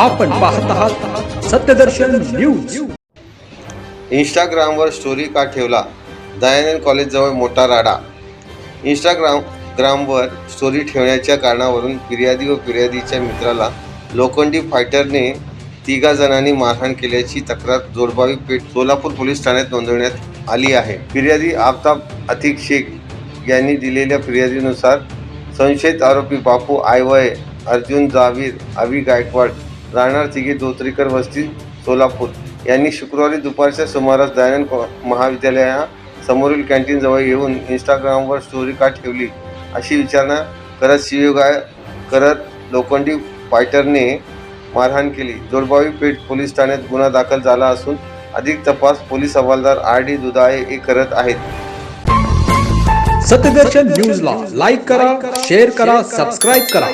आपण पाहत आहात सत्यदर्शन न्यूज. इंस्टाग्रामवर स्टोरी का ठेवला? दयानंद कॉलेजजवळ मोठा राडा. इंस्टाग्राम ग्रामवर स्टोरी ठेवण्याच्या कारणावरून फिर्यादी व फिर्यादीच्या मित्राला लोखंडी फायटरने तिघा जणांनी मारहाण केल्याची तक्रार जोडबावी पेठ सोलापूर पोलीस ठाण्यात नोंदवण्यात आली आहे. फिर्यादी आफताब अतिक शेख यांनी दिलेल्या फिर्यादीनुसार संशयित आरोपी बापू आयवय अर्जुन जावीर अभि गायकवाड राहणार तिघे धोत्रीकर वस्ती सोलापूर. यांनी शुक्रवारी दुपारच्या सुमारास दयानंद महाविद्यालयासमोरील महाविद्यालया कॅन्टीनजवळ येऊन इंस्टाग्रामवर स्टोरी का ठेवली. अशी विचारणा करत शिवगाय करत लोखंडी फायटरने मारहाण केली. जोडबावी पेठ पोलीस ठाण्यात गुन्हा दाखल झाला असून अधिक तपास पोलीस हवालदार आर डी दुधाळे हे करत आहेत. सत्यदर्शन न्यूजला लाईक करा शेअर करा सबस्क्राईब करा.